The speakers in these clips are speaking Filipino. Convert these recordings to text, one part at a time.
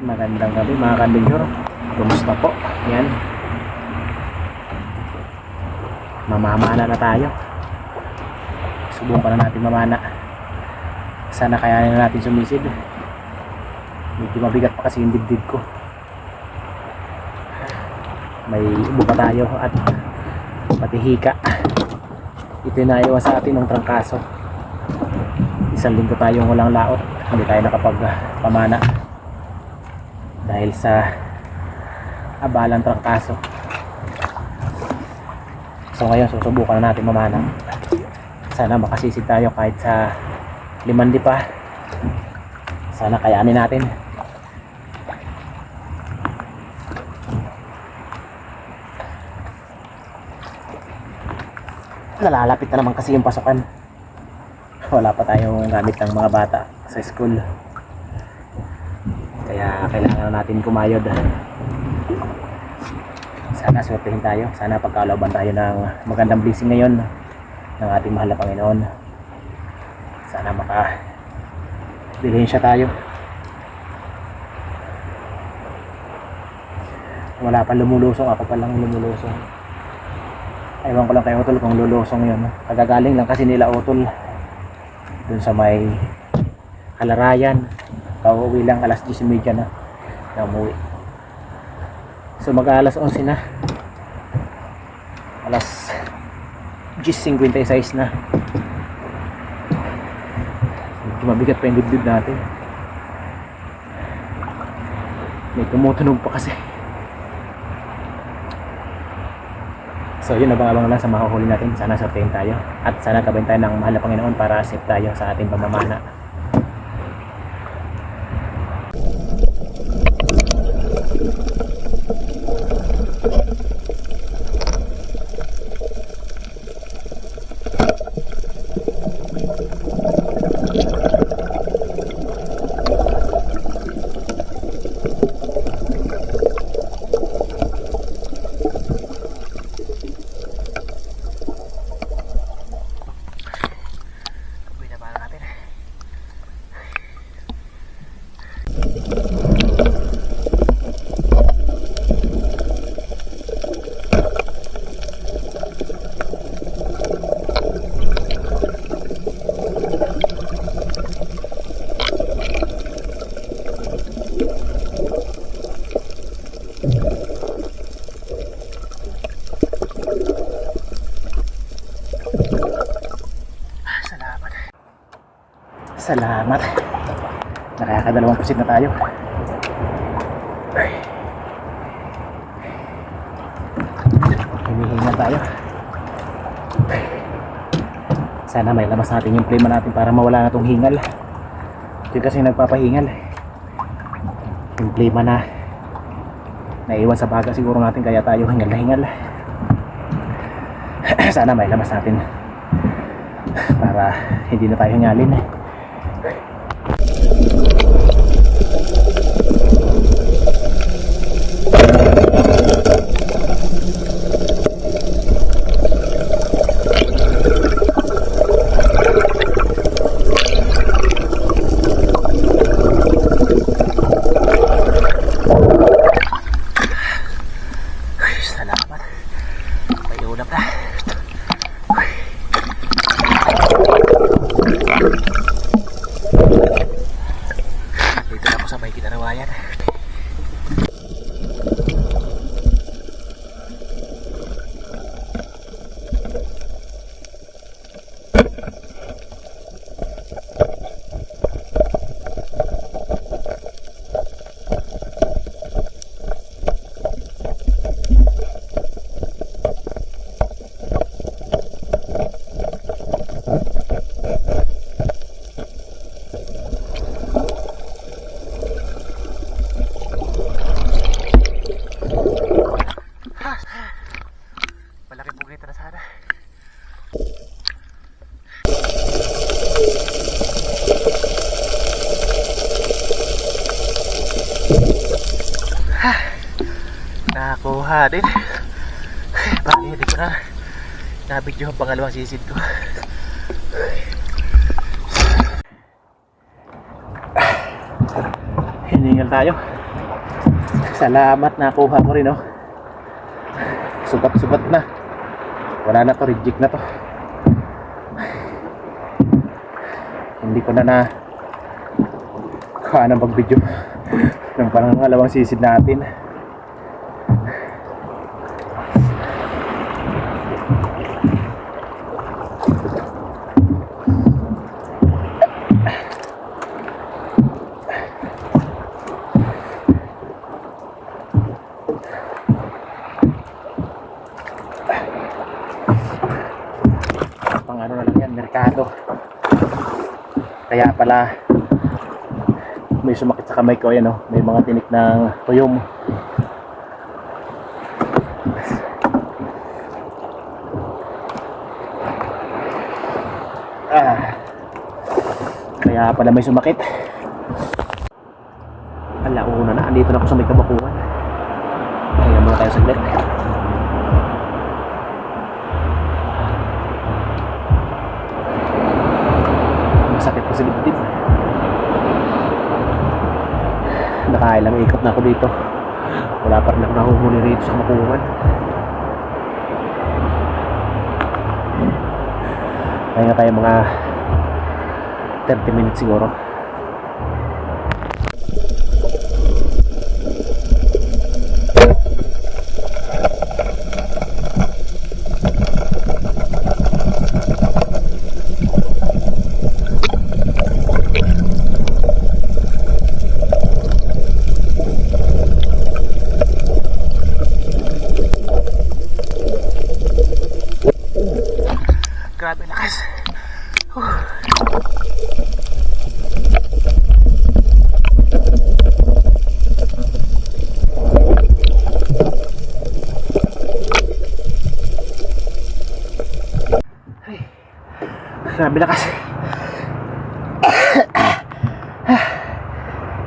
Magandang gabi mga kandigyur. Kumusta po? Yan. Mamamana na tayo. Subukan na natin mamana. Sana kayanin na natin sumisid. Medyo mabigat pa kasi yung dibdib ko. May ubo pa tayo at pati hika. Naiwan sa atin ng trangkaso. Isang linggo tayong walang laot. Hindi tayo nakapagpamana dahil sa abalang trangkaso. So ngayon susubukan na natin mamana. Sana makasisid tayo kahit sa limandi pa. Sana kayanin natin. Nalalapit na naman kasi yung pasukan. Wala pa tayong gamit ng mga bata sa school. Kaya kailangan na natin kumayod. Sana swertehin tayo. Sana pagkalooban tayo ng magandang blessing ngayon ng ating mahal na Panginoon. Sana maka siya tayo. Wala pa lumulusong. Ako pa lang lumulusong. Ewan ko lang kay Utol kung lulusong yun. Kagagaling lang kasi nila Utol. Dun sa may kalarayan. Pauwi lang alas 10.30 na. Na umuwi. So mag alas 11 na. Alas 10.56 na. Medyo mabigat pa yung dibdib natin. May tumutunog pa kasi. So yun, abang-abang lang sa mahuhuli natin. Sana sortein tayo. At sana gawin tayo ng mahal na Panginoon para safe tayo sa ating pamamana. Salamat. Nakakadalawang pusit na tayo. Ay. Hinihinga tayo. Ay. Sana may labas natin yung flame natin para mawala na tong hingal. Ito kasi nagpapahingal. Yung flame na naiwan sa baga siguro natin kaya tayo hingal na hingal. Sana may labas natin para hindi na tayo hingalin. Ay, salamat. May ulam na. Dito na ako sa may kinarawayan. Malaki pugita na sana. Ha! Nakakuha din. Bakit hindi ko na ang pangalawang sisid ko. Hiningal tayo. Salamat nakuha ko rin oh. Sugat-sugat na. Wala na to, reject na to. Hindi ko na na kaya na mag-video ng pangalawang sisid natin. pang ano na lang yan, merkado. Kaya pala may sumakit sa kamay ko, yan oh. May mga tinik ng tuyom. Ah. Kaya pala may sumakit. Alauna na, andito na ako sa may kabakuan. Kaya muna tayo saglit. Masakit ko sa. Nakailang ikot na ako dito. Wala pa rin ako nahuhuli rito sa makuwan. Kaya tayo mga 30 minutes siguro.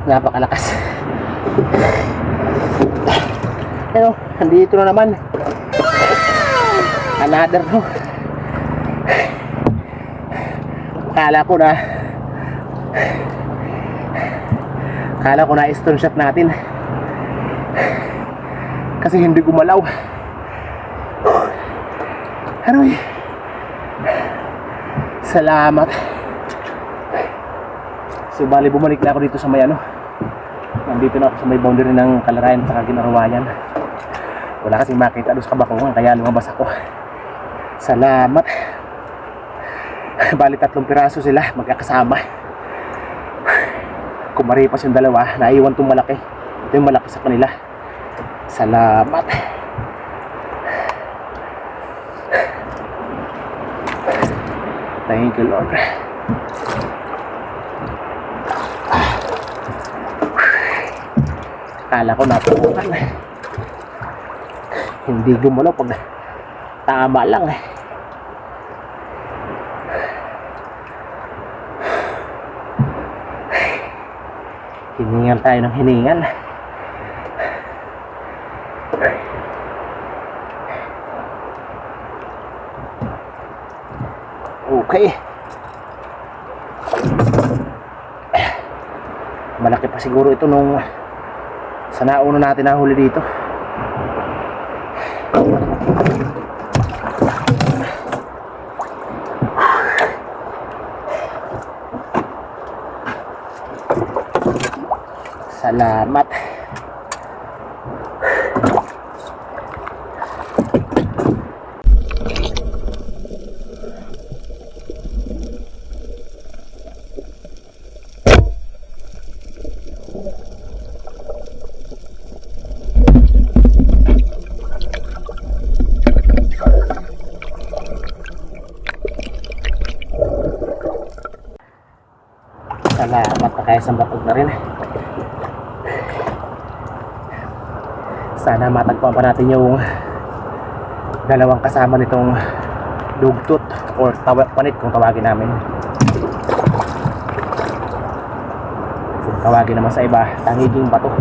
Napakalakas. Pero, andito na naman. Another no. Kala ko na Kala ko na stone shot natin Kasi hindi gumalaw Aroy Salamat So bali bumalik na ako dito sa may ano Nandito na ako sa may boundary ng Kalarayan sa Ginarawayan Wala kasing makita doon sa kabakungan Kaya lumabas ako Salamat Bali tatlong piraso sila magkakasama. Kumaripas yung dalawa, naiwan tong malaki. Ito yung malaki sa kanila. Salamat. Thank you, Lord. Kala ko natukunan. Hindi gumalaw pag tama lang eh. Hiningal tayo ng hiningal. Okay. Malaki pa siguro ito nung sa nauna natin nahuli dito. Salamat. Salamat na sa batog na rin. Sana matagpuan pa natin yung dalawang kasama nitong dugtot or tawa, panit kung tawagin namin. Kung tawagin naman sa iba, tangiging bato.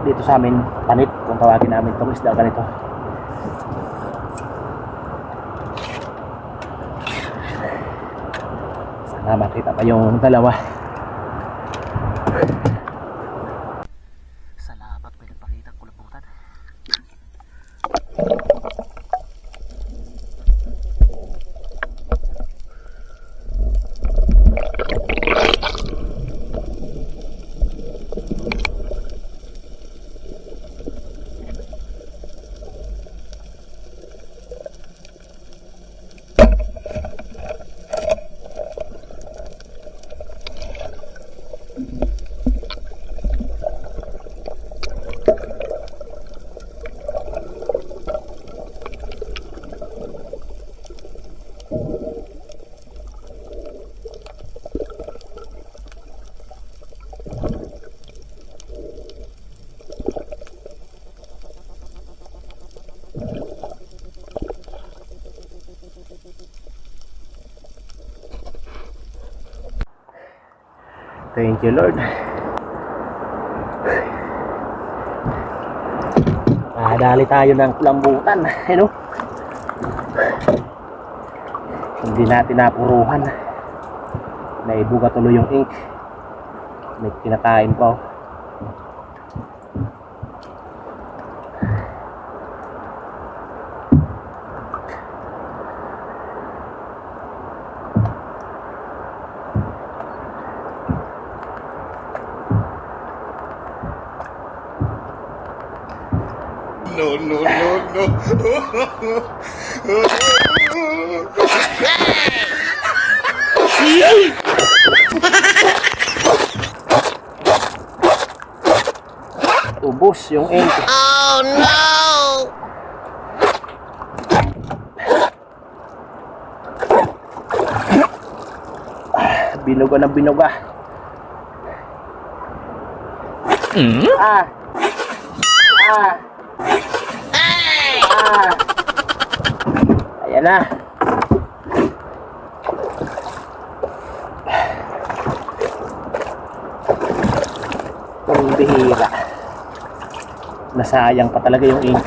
Dito sa amin, panit kung tawagin namin itong isda ganito. Sana makita pa yung dalawa. Thank you, Lord. Nadali tayo ng lambutan. Ano? Hindi natin napuruhan. Naibuga tuloy yung ink. May kinakain pa. oh. No, no, no, no. Ubus yung ink. Oh no! Binuga na binuga. Ah! Ah! Ah! Ayan na. Ang bihira. Nasayang pa talaga yung ink.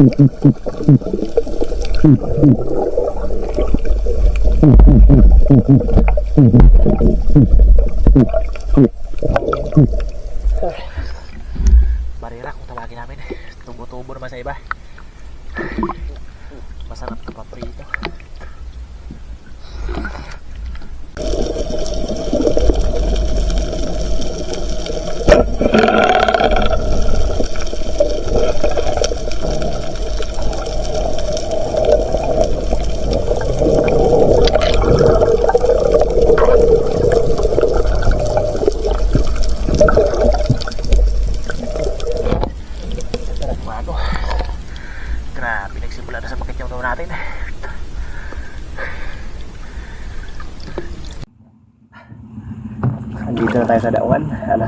Mm-hmm.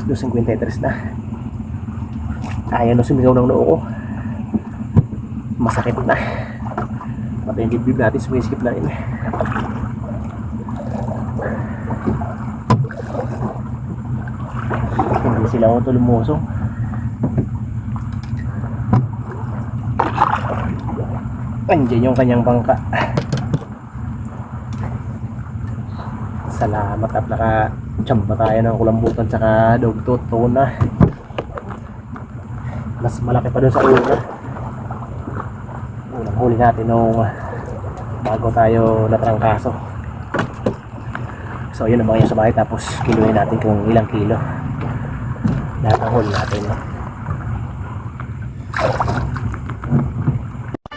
Alas 2.53 na. Ayaw na sumigaw ng noo ko. Masakit na. Pati yung dibdib natin sumisikip na rin. Hindi sila auto lumusong. Andiyan yung kanyang bangka. Salamat at naka-chamba tayo ng kulambutan tsaka dogtot tuna. Mas malaki pa doon sa una. Unang huli natin nung bago tayo natrangkaso. So yun ang mga yung sa bahay tapos kiluhin natin kung ilang kilo. Lahat ng huli natin.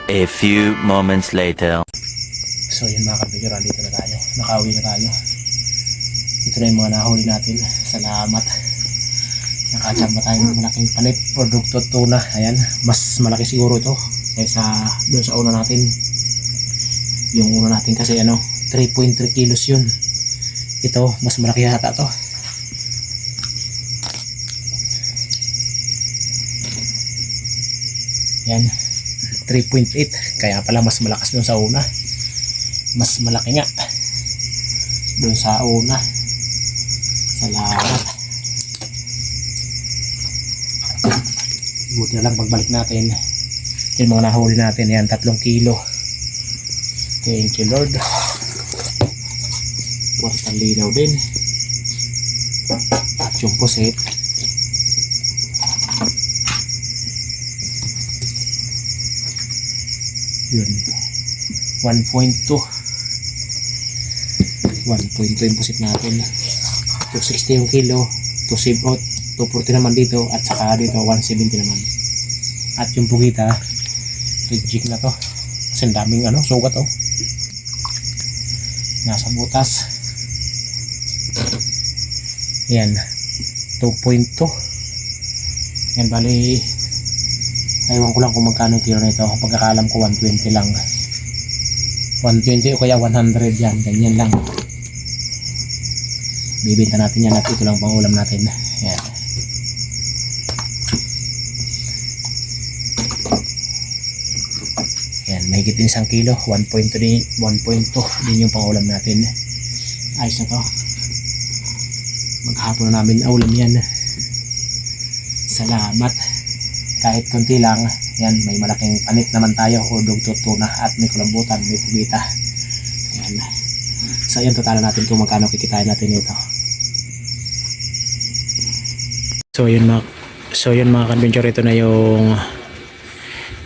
A few moments later. So yun mga kabigyan, dito na tayo. Nakauwi na tayo. Ito na yung mga nahuli natin. Salamat. Nakachamba tayo ng malaking panit. Produkto tuna. Ayan. Mas malaki siguro ito. Kaysa doon sa una natin. Yung una natin kasi ano, 3.3 kilos yun. Ito, mas malaki yata to. Yan. 3.8. Kaya pala mas malakas dun sa una. Mas malaki nga. Dun sa una. Salamat. Buti na lang pagbalik natin. Yung mga nahuli natin. Yan, tatlong kilo. Thank you Lord. Kwartang linaw din. At yung pusit. Yun. 1.2. 1.2 yung pusit natin. 260 yung kilo. 2 save out. 240 naman dito. At saka dito 170 naman. At yung pugita. Reject na to. Kasi daming ano, sugat oh. Nasa butas. Yan. 2.2. Yan bali Ewan ko lang kung magkano kilo nito. Pagkakalam ko 120 lang. 120 o kaya 100 yan. Ganyan lang. Bibenta natin yan at ito lang pang ulam natin. Yan. Yan, mahigit din isang kilo. 1.2 din, 1.2 din yung pang ulam natin. Ayos na to. Maghapon na namin ulam yan. Salamat kahit konti lang yan may malaking panik naman tayo o dugtot tuna at may kulambutan may pubita yan so yun totala natin kung magkano kikitain natin ito so yun mga so yun mga adventure ito na yung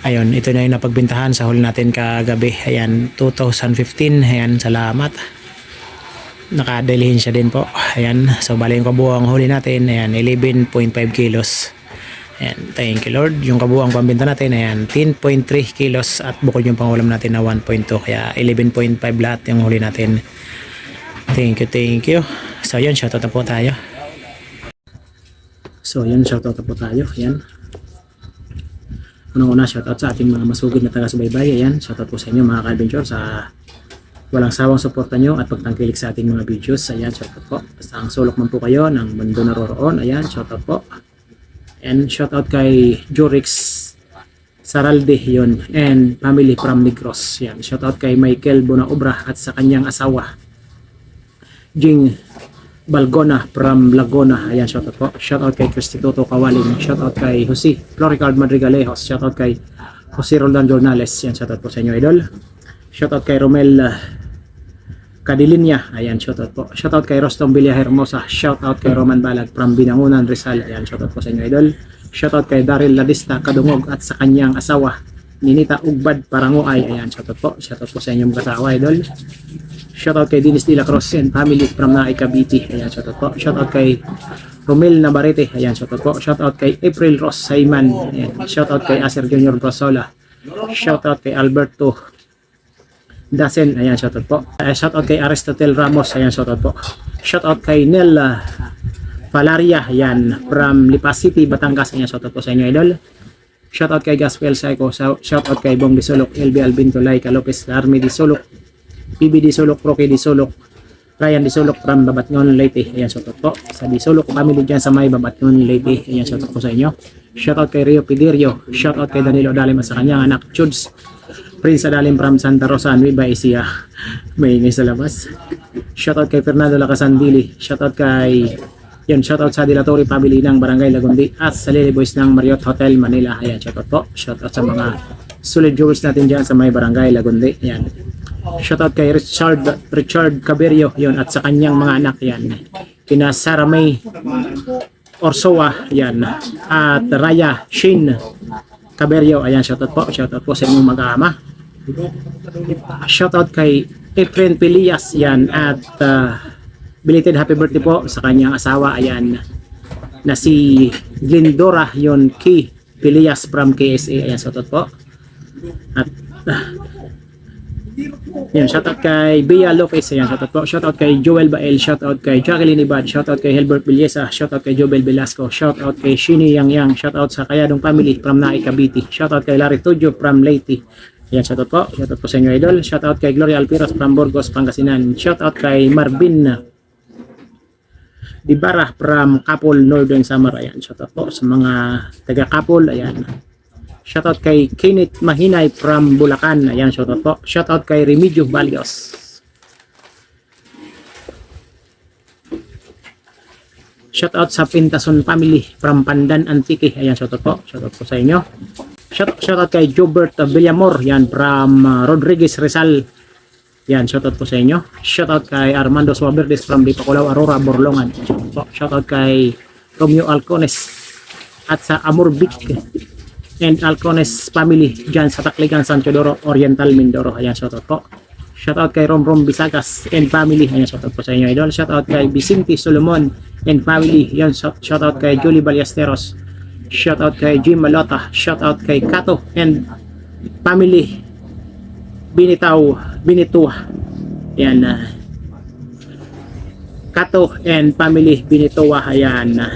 ayun ito na yung napagbintahan sa huli natin kagabi ayan 2015 ayan salamat nakadelihin siya din po ayan so bali yung kabuang huli natin ayan 11.5 kilos Ayan, thank you Lord. Yung kabuang pambenta natin, ayan, 10.3 kilos at bukod yung pangulam natin na 1.2. Kaya 11.5 lahat yung huli natin. Thank you, thank you. So yun, shoutout na po tayo. So yun, shoutout po tayo. Ayan. Unang-una, shoutout sa ating mga masugid na taga-subaybay. Ayan, shoutout po sa inyo mga ka-adventure sa walang sawang suporta nyo at pagtangkilik sa ating mga videos. Ayan, shoutout po. Basta ang sulok man po kayo ng mundo naroroon. Ayan, shoutout po. And shout out kay Jorix Saralde yon and family from Negros. Yan. Shout out kay Michael Bonaobra at sa kanyang asawa Jing Balgona from Laguna. Ayan, shout out po. Shout out kay Cristituto Kawaling. Shout out kay Jose Floricard Madrigalejos. Shout out kay Jose Roldan Jornales. Yan, shout out po sa inyo, idol. Shout out kay Romel uh, Kadilinya. Ayan, shoutout po. Shoutout kay Rostom Villa Hermosa. Shoutout kay Roman Balag from Binangunan, Rizal. Ayan, shoutout po sa inyo, idol. Shoutout kay Daryl Ladista Kadungog at sa kanyang asawa, Ninita Ugbad Paranguay. Ayan, shoutout po. Shoutout po sa inyong kasawa, idol. Shoutout kay Dennis De La Cruz and family from Naay Cavite. Ayan, shoutout po. Shoutout kay Romel Navarrete. Ayan, shoutout po. Shoutout kay April Ross Sayman. Ayan, shoutout kay Acer Junior Brosola. Shoutout kay Alberto Dasen, ayan, shoutout po. Uh, shoutout kay Aristotle Ramos, ayan, shoutout po. Shoutout kay Nel uh, Valaria, ayan, from Lipas City, Batangas, ayan, shoutout po sa inyo, idol. Shoutout kay Gaspel so- shoutout kay Bong Disolok, LB Albin Laika Lopez, Army Disolok, PB Disolok, Roque Disolok, Ryan Disolok from Babatngon, Leyte, ayan, shoutout po. Sa Disolok family dyan sa may Babatngon, Leyte, ayan, shoutout po sa inyo. Shoutout kay Rio Pidirio, shoutout kay Danilo Dalim sa kanyang anak, Chuds, Prince Adalim from Santa Rosa, Nueva Ecija. May ingay sa labas. Shoutout kay Fernando Lacasandili. Shoutout kay yun, shoutout sa Dilatory Family ng Barangay Lagundi at sa Lily Boys ng Marriott Hotel Manila. Ayan, shoutout po. Shoutout sa mga solid viewers natin dyan sa may Barangay Lagundi. Ayan. Shoutout kay Richard Richard Caberio yun at sa kanyang mga anak yan. Kina Sarah May Orsoa yan at Raya Shin Caberio. Ayan, shoutout po. Shoutout po sa inyong mag-aama. Shoutout kay Efren Pilias yan at uh, belated happy birthday po sa kanyang asawa ayan na si Glendora yon Key Pilias from KSA ayan shoutout po at uh, yan, shoutout kay Bea Lopez, ayan, shoutout po. Shoutout kay Joel Bael, shoutout kay Jacqueline Ibad, shoutout kay Helbert Villesa, shoutout kay Jobel Velasco, shoutout kay Shini Yang Yang, shoutout sa Kayadong Family from Naik Cavite, shoutout kay Larry Tudio from Leyte. Ayan, shoutout po. Shoutout po sa inyo, idol. Shoutout kay Gloria Alpiros from Burgos, Pangasinan. Shoutout kay Marvin Dibara from Kapol, Northern Samar. Ayan, shoutout po sa mga taga Kapol. Ayan. Shoutout kay Kenneth Mahinay from Bulacan. Ayan, shoutout po. Shoutout kay Remigio Valios. Shoutout sa Pintason family from Pandan Antique. Ayan, shoutout po. Shoutout po sa inyo. Shout, shoutout kay Jobert Villamor. Yan, from uh, Rodriguez Rizal. Yan, shoutout po sa inyo. Shoutout kay Armando Suaberdes from Dipaculaw, Aurora, Borlongan. Shoutout po. Shoutout kay Romeo Alcones at sa Amor Beach and Alcones family dyan sa Takligan, San Teodoro, Oriental, Mindoro. Ayan, shoutout po. Shoutout kay Rom Rom Bisagas and family. Ayan, shoutout po sa inyo, idol. Shoutout kay Vicente Solomon and family. Ayan, shout- shoutout kay Julie Ballesteros. Shoutout kay Jim Malota. Shoutout kay Kato and family. Binitaw, Binitua. Ayan, ah, Kato and family Binitoa. Ayan, ah,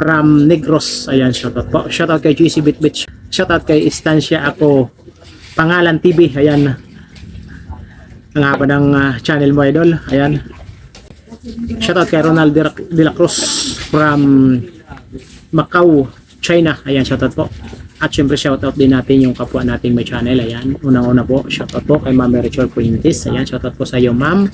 from Negros. Ayan, shoutout po. Shoutout kay GC Bitbit. Shoutout kay Estancia Ako. Pangalan TV. Ayan. Ang haba ng ah, channel mo, idol. Ayan. Shoutout kay Ronald De, La Cruz from Macau, China. Ayan, shoutout po. At syempre shoutout din natin yung kapwa nating may channel. Ayan, unang-una po, shoutout po kay Ma'am Rachel Puintis. Ayan, shoutout po sa iyo, Ma'am.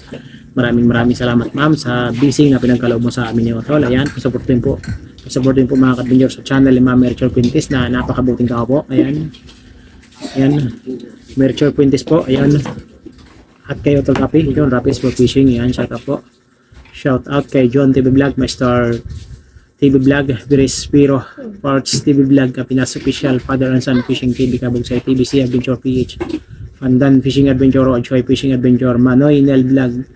Maraming maraming salamat, Ma'am, sa busy na pinagkaloob mo sa amin ni Otol. Ayan, supportin po. Supportin po mga kadinyor sa channel ni Ma'am Rachel Puintis na napakabuting tao po. Ayan. Ayan. Rachel Puintis po. Ayan. At kay Otol Rapi. Yun, Rapi for Fishing. Ayan, shoutout po. Shout out kay John TV Vlog, Master TV Vlog, Viris Spiro, Parts TV Vlog, Kapinas Official, Father and Son Fishing TV, Kabugsay TBC Adventure PH, Pandan Fishing Adventure, Ochoy Fishing Adventure, Manoy Nel Vlog,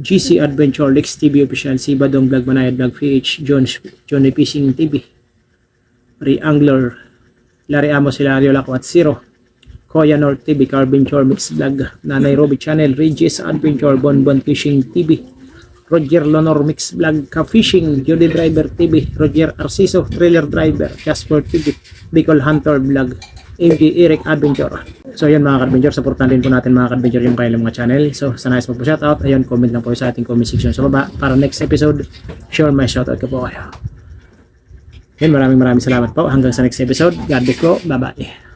GC Adventure, Lex TV Official, Sibadong Vlog, Manayad Vlog PH, Jones, Johnny Fishing TV, Ray Angler, Larry Amos, Hilario Laco at Zero, Koya North TV, Carbon Chore Mix Vlog, Nanay Roby Channel, Regis Adventure, Bonbon Fishing TV, Roger Lonor Mix Vlog, Ka Fishing, Judy Driver TV, Roger Arciso, Trailer Driver, Casper TV, Bicol Hunter Vlog, MG Eric Adventure. So yun mga ka-adventure, supportan din po natin mga ka-adventure yung kanilang mga channel. So sa nais mo po shoutout, ayun, comment lang po sa ating comment section sa baba. Para next episode, sure may shoutout ka po kayo. Yun, maraming maraming salamat po. Hanggang sa next episode. God bless po. Bye-bye.